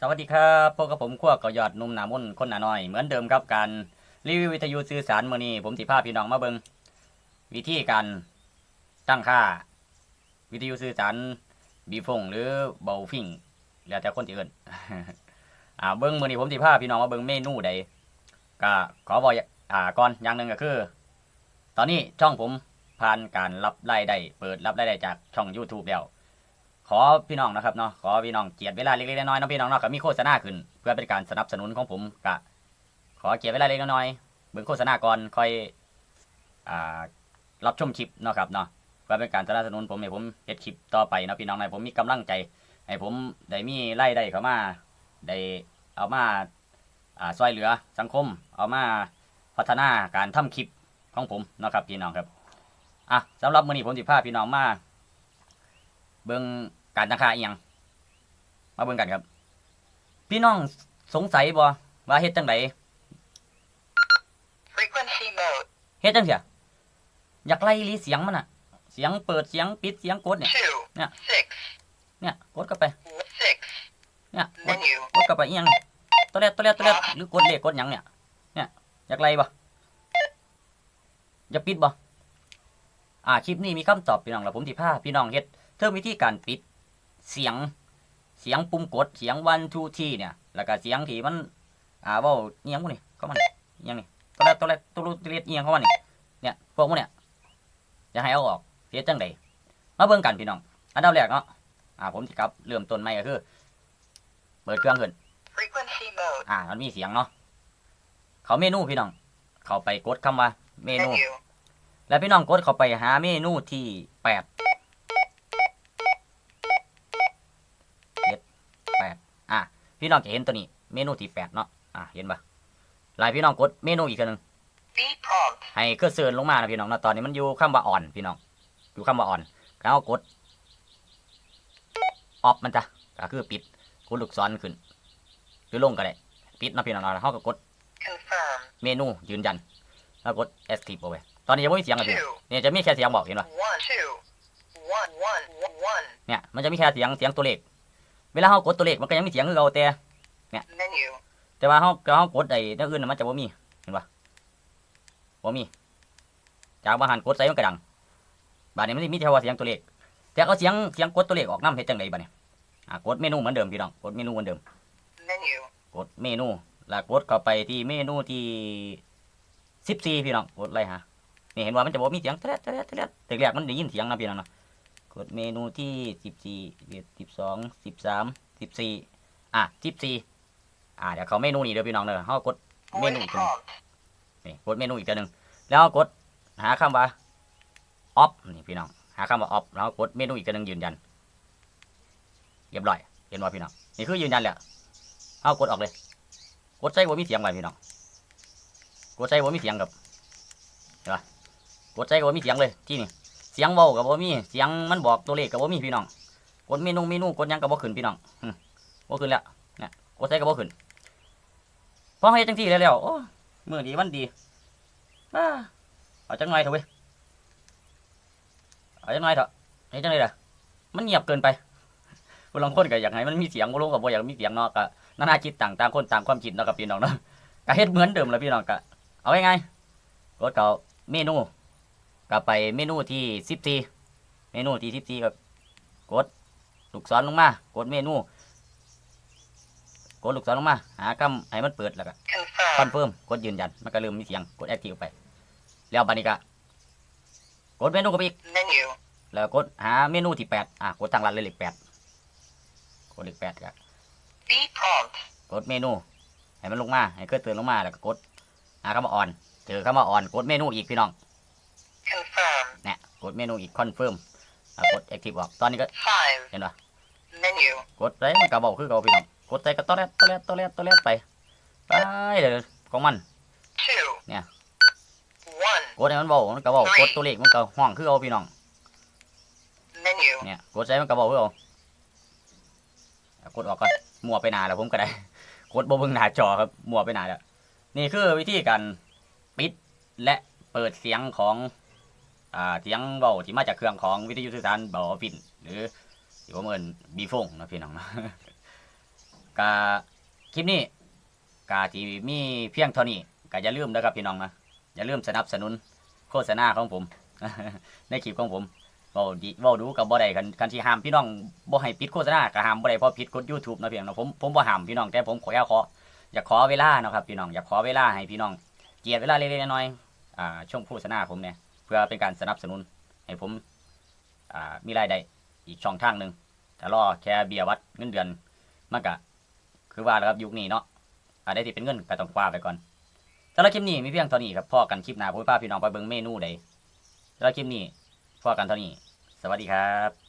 สวัสดีครับพบกับผมขั้วกอยอดนุ่มหนามนคนหนาน้อย เหมือนเดิมครับการรีวิววิทยุสื่อสารมือนี้ผมสิพาพี่น้องมาเบิงวิธีการตั้งค่า วิทยุสื่อสารบีฟงหรือเบาฟิงแล้วแต่คนที่เอินอ่าเบิงมือนี้ผมสิพาพี่น้องมาเบิงเมนูใดก็ขอบอกอ่าก่อนอย่างหนึ่งก็คือ ตอนนี้ช่องผมผ่านการรับรายได้เปิดรับรายได้จากช่อง YouTube แล้ว ขอพี่น้องนะครับเนาะขอพี่น้องเกียรติเวลาเล็กๆน้อยๆนะพี่น้องเนาะก็มีโฆษณาขึ้น เพื่อเป็นการสนับสนุนของผมกะขอเกียรติเวลาเล็กๆน้อยๆเบิ่งโฆษณาก่อนค่อยอ่ารับชมคลิปเนาะครับเนาะเพื่อเป็นการสนับสนุนผมให้ผมเฮ็ดคลิปต่อไปนะพี่น้องให้ผมมีกำลังใจให้ผมได้มีรายได้เข้ามาได้เอามาอ่าช่วยเหลือสังคม เอามาพัฒนาการทำคลิปของผมเนาะครับพี่น้องครับอะสำหรับมื้อนี้ผมสิพาพี่น้องมาเบิ่ง การตั้งค่าอีหยังมาเบิ่งกันครับ พี่น้องสงสัยบ่ว่าเฮ็ดจังได Frequency mode เฮ็ดจังเสียอยากไล่ลีเสียงมันน่ะ เสียงเปิดเสียงปิดเสียงกดเนี่ย two Yeah. six เนี่ยกดเข้าไป six เนี่ยกด menu กดเข้าไปอีหยังตัวแรกตัวแรกตัวแรกหรือกดเลขกดหยังเนี่ย เนี่ยอยากไล่บ่อยากปิดบ่อ่าคลิปนี้มีคำตอบพี่น้องแล้วผมสิพาพี่น้องเฮ็ดเทิงวิธีการปิด เสียง เสียงปุ่มกด เสียงวันทูทีเนี่ย แล้วก็เสียงที่มัน อ่าเว้าเอียงพวกนี้เข้ามานี่เอียงนี่ตัวแรกตัวแรกตัวรูตัวเล็กเอียงเข้ามานี่เนี่ย พวกพวกเนี่ยจะให้เอาออกเฮ็ดจังไดมาเบิ่งกันพี่น้อง อันดับแรกเนาะ อ่า ผมสิครับเริ่มต้นใหม่ก็คือ เปิดเครื่องขึ้น frequency mode อ่า มันมีเสียงเนาะ เขาเมนูพี่น้อง เขาไปกดคำว่าเมนู menu แล้วพี่น้องกดเข้าไปหาเมนูที่แปดเจ็ดแปดอะ พี่น้องจะเห็นตัวนี้ เมนูที่แปดเนาะอะเห็นปะหลายพี่น้องกดเมนูอีกอันหนึ่ง B prompt ให้เครื่องเซิร์นลงมานะพี่น้องนะตอนนี้มันอยู่คำว่าอ่อนพี่น้อง อยู่คำว่าอ่อน แล้วกดออฟมันจ้ะก็คือปิดกดลูกศรขึ้น หรือลงก็ได้ปิดเนาะพี่น้องเนาะแล้วเขาก็กด confirm เมนูยืนยัน แล้วกด escape เอาไว้ตอนนี้ยังไม่มีเสียงเลยพี่ two เนี่ยจะมีแค่เสียงบอกเห็นปะ one two one one one เนี่ยมันจะมีแค่เสียงเสียงตัวเลข เวลาเขากดตัวเลขมันก็ยังมีเสียงคือเราแต่ menu แต่ว่าเขาเขากดไอ้นั่นอื่นนะมันจะบ่มีเห็นปะบ่มี จากบาหันกดใส่มันกระดังบาดนี้มันสิมีแต่ว่าเสียงตัวเลขแต่เอาเสียงเสียงกดตัวเลขออกน้ำเฮ็ดจังไดบัดนี้อ่ากดเมนูเหมือนเดิมพี่น้องกดเมนูเหมือนเดิม menu กดเมนูแล้วกดเข้าไปที่เมนูที่สิบสี่พี่น้องกดเลยฮะนี่เห็นว่ามันจะบอกมีเสียงแทะแทะแทะแต่แรกมันได้ยินเสียงนะพี่น้องเนาะก ดเมนูที่สิบสี่สิบสองสิบสามสิบสี่อะสิบสี่อะเดี๋ยวเขาเมนูนี้เด้อพี่น้องเด้อเขากดเมนูอีกตัวนึงนี่กดเมนูอีกตัวหนึ่งแล้วกดหาคำว่า off นี่พี่น้องหาคำว่า off แล้วกดเมนูอีกตัวหนึ่งยืนยันเรียบร้อยเห็นว่าพี่น้องนี่คือยืนยันแหล้วเอากดออกเลย กดใส่ว่ามีเสียงไว้พี่น้องกดใส่ว่ามีเสียงกับเห็นปะกดใส่ว่ามีเสียงเลยที่นี่ สียงเบากับว่ามีเสียงมันบอกตัวเลขกับว่ามีพี่น้องกดเมนูเมนูกดยังกับว่าขึ้นพี่น้องอืมบ่ขึ้นแล้วเนี่ยกดใส่กับว่าขึ้นพอให้จังที่แล้วโอ้มือดีวันดีอ้าเอาจังไงเถอะเว้ยเอาจังไงเถอะเฮ้จังไงล่ะมันเงียบเกินไปคนลางคนก็อยากให้มันมีเสียงบ่ลงกับบ่อยากมีเสียงเนาะก็นานาจิตต่างต่างคนต่างความคิดเนาะกับพี่น้องเนาะก็เฮ็ดเหมือนเดิมแล้วพี่น้องก็เอาไง่ายๆกดเก่าเมนู ก็ไปเมนูที่สิบสี่เมนูที่สิบสี่ก็กดลูกศรลงมากดเมนูกดลูกศรลงมา หาคำให้มันเปิดแล้วก็คอน confirm เฟิร์มกดยืนยันมันก็เริ่มมีเสียงกดแอคทีฟไป แล้วบัดนี้ก็กดเมนูกับอีก menu แล้วกดหาเมนูที่แปดอะกดทางลัดเลยเลขแปดกดเลขแปดก็ B prompt กดเมนูให้มันลงมาให้เคลื่อนตัวลงมาแล้วก็กดหาคำว่าออนเจอคำว่าออนกดเมนูอีกพี่น้อง confirm เนี่ย กดเมนูอีกคอนเฟิร์มกดแอคทีฟออก ตอนนี้ก็ five เห็นปะ menu กดไปมันกระบอกคือเก่าพี่น้อง กดไปก็ตอแรดตอแรดตอแรดตอแรดไป ไปเลยของมัน two Yeah. one กดให้มันบอกมันกระบอกกดตัวเลขมันก็ห้องคือเอาพี่น้อง menu เนี่ยกดใส่มันกระบอกคือเอาเอากดออกก่อนมั่วไปหนาแล้วผมก็ได้ กดบ่เบิ่งหน้าจอครับมั่วไปหนาแล้ว นี่คือวิธีการปิดและเปิดเสียงของอ่า เสียงเบาที่มาจากเครื่องของวิทยุสื่อสารเบาออฟฟิน หรือที่ผมเอินบีฟงนะพี่น้องนะกาคลิปนี้กาที่มีเพียงเท่านี้ก็อย่าลืมนะครับพี่น้องนะอย่าลืมสนับสนุนโฆษณาของผม ในคลิปของผมเว้าดีเว้าดูกับบ่ได้คันคันที่ห้ามพี่น้องบ่ให้ปิดโฆษณาก็ห้ามบ่ได้เพราะผิดกฎ YouTube นะพี่น้องนะผมผมบ่ห้ามพี่น้องแต่ผมขอแค่ขออยากขอเวลาเนาะครับพี่น้องอยากขอเวลาให้พี่น้องเจียดเวลาเล็กๆน้อยๆอ่าช่วงโฆษณาผมเนี่ย เพื่อเป็นการสนับสนุน ให้ผมมีรายได้อีกช่องทางหนึ่งแต่รอแค่เบียวัดเงินเดือนมันก็คือว่าแล้วครับยุคนี้เนาะอะไรที่เป็นเงินก็ต้องคว้าไปก่อนสำหรับคลิปนี้มีเพียงเท่านี้ครับพ่อกันคลิปหน้าผมพาพี่น้องไปเบิ่งเมนูใดสำหรับคลิปนี้พ่อกันเท่านี้ สวัสดีครับ